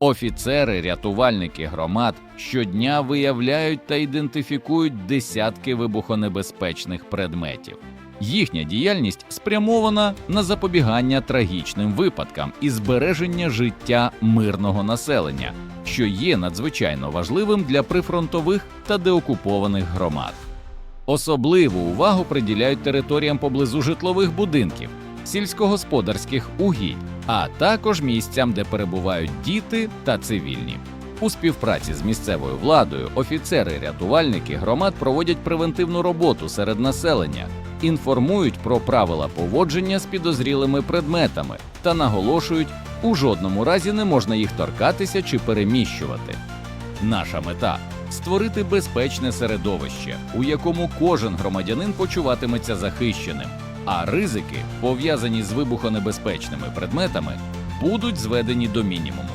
Офіцери, рятувальники громад щодня виявляють та ідентифікують десятки вибухонебезпечних предметів. Їхня діяльність спрямована на запобігання трагічним випадкам і збереження життя мирного населення, що є надзвичайно важливим для прифронтових та деокупованих громад. Особливу увагу приділяють територіям поблизу житлових будинків, сільськогосподарських угідь, а також місцям, де перебувають діти та цивільні. У співпраці з місцевою владою офіцери-рятувальники громад проводять превентивну роботу серед населення, інформують про правила поводження з підозрілими предметами та наголошують, у жодному разі не можна їх торкатися чи переміщувати. Наша мета створити безпечне середовище, у якому кожен громадянин почуватиметься захищеним, а ризики, пов'язані з вибухонебезпечними предметами, будуть зведені до мінімуму.